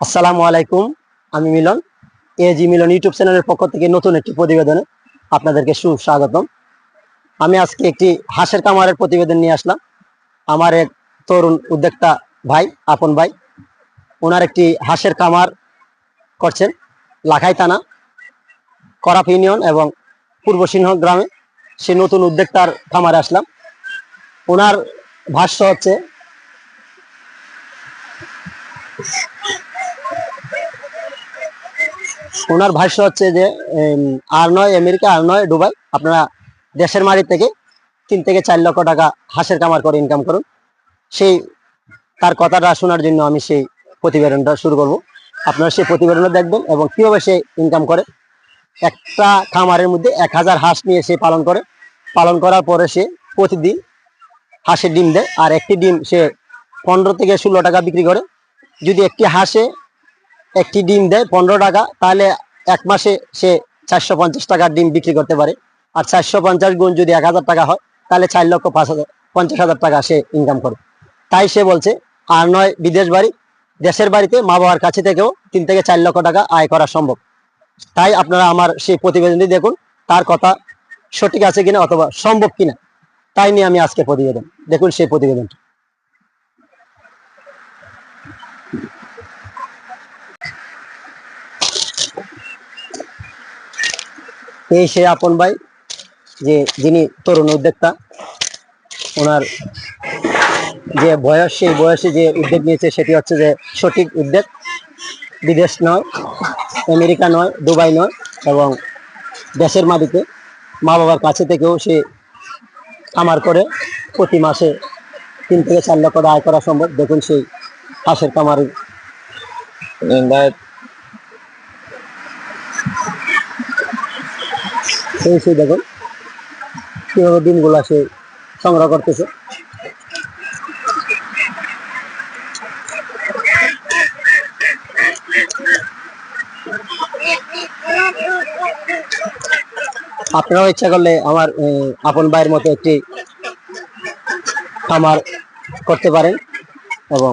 আসসালামু আলাইকুম, আমি মিলন। এজি মিলন ইউটিউব চ্যানেলের পক্ষ থেকে নতুন একটি প্রতিবেদনে আপনাদেরকে সুস্বাগতম। আমি আজকে একটি হাঁসের কামারের প্রতিবেদন নিয়ে আসলাম। আমার এক তরুণ উদ্যোক্তা ভাই, আপন ভাই, ওনার একটি হাঁসের কামার করছেন লাখাই থানা করাপ ইউনিয়ন এবং পূর্ব সিংহ গ্রামে। সে নতুন উদ্যোক্তার খামারে আসলাম। ওনার ভাষ্য হচ্ছে ওনার ভাষ্য হচ্ছে যে আর নয় আমেরিকা, আর নয় দুবাই। আপনারা দেশের মাটি থেকে তিন থেকে চার লক্ষ টাকা হাঁসের কামার করে ইনকাম করুন। সেই, তার কথাটা শোনার জন্য আমি সেই প্রতিবেদনটা শুরু করব। আপনারা সেই প্রতিবেদনটা দেখবেন এবং কীভাবে সে ইনকাম করে। একটা খামারের মধ্যে এক হাজার হাঁস নিয়ে সে পালন করে। পালন করার পরে সে প্রতিদিন হাঁসের ডিম দেয় আর একটি ডিম সে পনেরো থেকে ষোলো টাকা বিক্রি করে। যদি একটি হাঁসে একটি ডিম দেয় পনেরো টাকা, তাহলে এক মাসে সে চারশো পঞ্চাশ টাকার ডিম বিক্রি করতে পারে। আর চারশো পঞ্চাশ গুণ যদি এক হাজার টাকা হয়, তাহলে চার লক্ষ পাঁচ হাজার, পঞ্চাশ হাজার টাকা সে ইনকাম করে তাই সে বলছে, আর নয় বিদেশ বাড়ি, দেশের বাড়িতে মা বাবার কাছে থেকেও তিন থেকে চার লক্ষ টাকা আয় করা সম্ভব। তাই আপনারা আমার সেই প্রতিবেদনটি দেখুন, তার কথা সঠিক আছে কিনা অথবা সম্ভব কিনা, তাই নিয়ে আমি আজকে প্রতিবেদন। দেখুন সেই প্রতিবেদনটি। এই সে আপন ভাই, যে যিনি তরুণ উদ্যোক্তা, ওনার যে বয়স, সেই বয়সে যে উদ্যোগ নিয়েছে, সেটি হচ্ছে যে সঠিক উদ্যোগ। বিদেশ নয়, আমেরিকা নয়, দুবাই নয়, এবং দেশের মাটিতে মা বাবার কাছে থেকেও সে কামার করে প্রতি মাসে তিন থেকে চার লক্ষ আয় করা সম্ভব। দেখুন সেই হাঁসের কামারের সেই সেই দেখুন কীভাবে দিনগুলো সে সংগ্রহ করতেছে। আপনারাও ইচ্ছা করলে আমার আপন ভাইয়ের মতো একটি খামার করতে পারেন এবং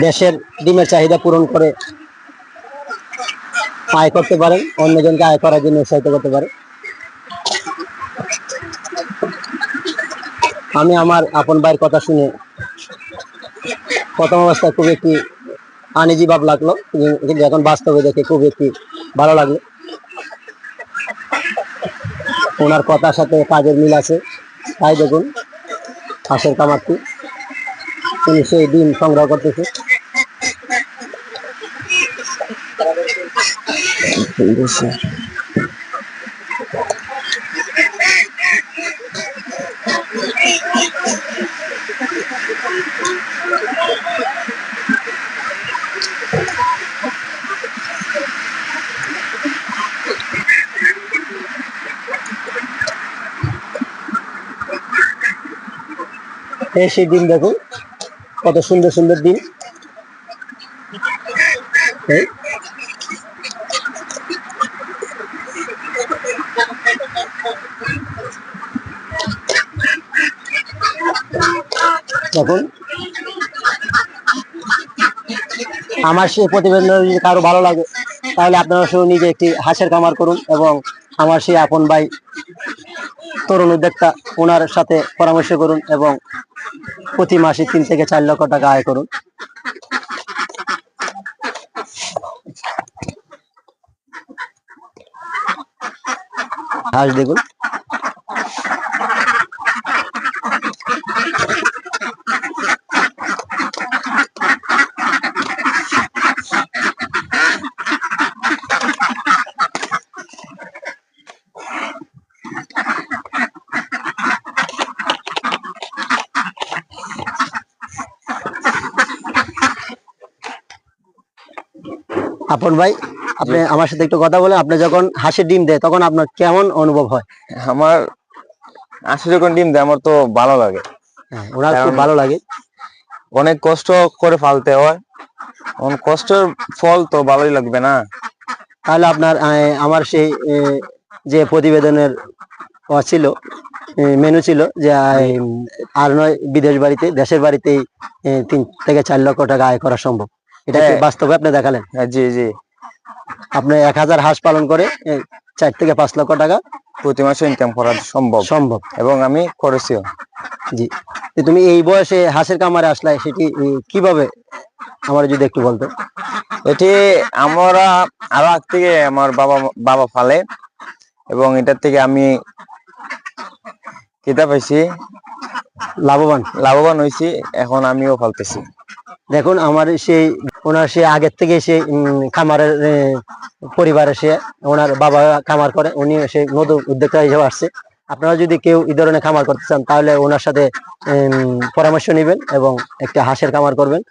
দেশের ডিমের চাহিদা পূরণ করে আয় করতে পারেন, অন্যজনকে আয় করার জন্য উৎসাহিত করতে পারে আমি আমার আপন ভাইয়ের কথা শুনে প্রথম অবস্থায় খুব একটি আনিজি ভাব লাগল, কিন্তু এখন বাস্তবে দেখে খুব একটি ভালো লাগল। ওনার কথার সাথে কাজের মিল আছে, তাই দেখুন হাঁসের কামারটি। তিনি সেই ডিম সংগ্রহ করতেছে। এই সেই ডিম দেখুন কত সুন্দর সুন্দর ডিম দেখুন আমার সেই প্রতিবেদন যদি কারও ভালো লাগে, তাহলে আপনারা শুধু নিজে একটি হাঁসের খামার করুন এবং আমার সেই আপন ভাই তরুণ উদ্যোক্তা, ওনার সাথে পরামর্শ করুন এবং প্রতি মাসে তিন থেকে চার লক্ষ টাকা আয় করুন। হাঁস দেখুন। আপন ভাই আপনি আমার সাথে একটু কথা বলেন আপনি যখন হাঁসের ডিম দেয় তখন আপনার কেমন অনুভব হয়? আমার আসে যখন ডিম দেয় আমার তো ভালো লাগে। হ্যাঁ, ওনার খুব ভালো লাগে। অনেক কষ্ট করে ফালতে হয়। কষ্টের ফল তো ভালোই লাগবে না। তাহলে আপনার আমার সেই যে প্রতিবেদনের ছিল মেনু ছিল যে আর নয় বিদেশ বাড়িতে দেশের বাড়িতেই তিন থেকে চার লক্ষ টাকা আয় করা সম্ভব। এটা হ্যাঁ। বাস্তবে আপনি দেখালেন? হ্যাঁ, জি জি। আপনি এক হাজার হাঁস পালন করে চার থেকে পাঁচ লক্ষ টাকা প্রতি মাসে ইনকাম করা সম্ভব। সম্ভব। এবং আমি করেছিও জি। তুমি এই বয়সে হাঁসের কামারে আসলে সেটি কীভাবে? আমার যদি একটু বলতো। এটি আমরা আরও আগ থেকে আমার বাবা বাবা ফালে এবং এটার থেকে আমি কিতা পাইছি। লাভবান। লাভবান হয়েছি এখন আমিও ফালতেছি দেখুন আমার সেই ওনার সে আগের থেকে সে খামারের পরিবারে সে, ওনার বাবা খামার করে, উনি সে নতুন উদ্যোক্তা হিসেবে আসছে। আপনারা যদি কেউ এই ধরনের খামার করতে চান, তাহলে ওনার সাথে পরামর্শ নেবেন এবং একটা হাঁসের খামার করবেন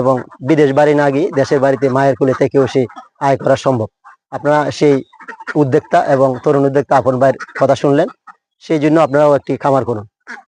এবং বিদেশ বাড়ি না গিয়ে দেশের বাড়িতে মায়ের কুলে থেকেও সে আয় করা সম্ভব। আপনারা সেই উদ্যোক্তা এবং তরুণ উদ্যোক্তা আপন ভাইয়ের কথা শুনলেন, সেই জন্য আপনারাও একটি খামার করুন।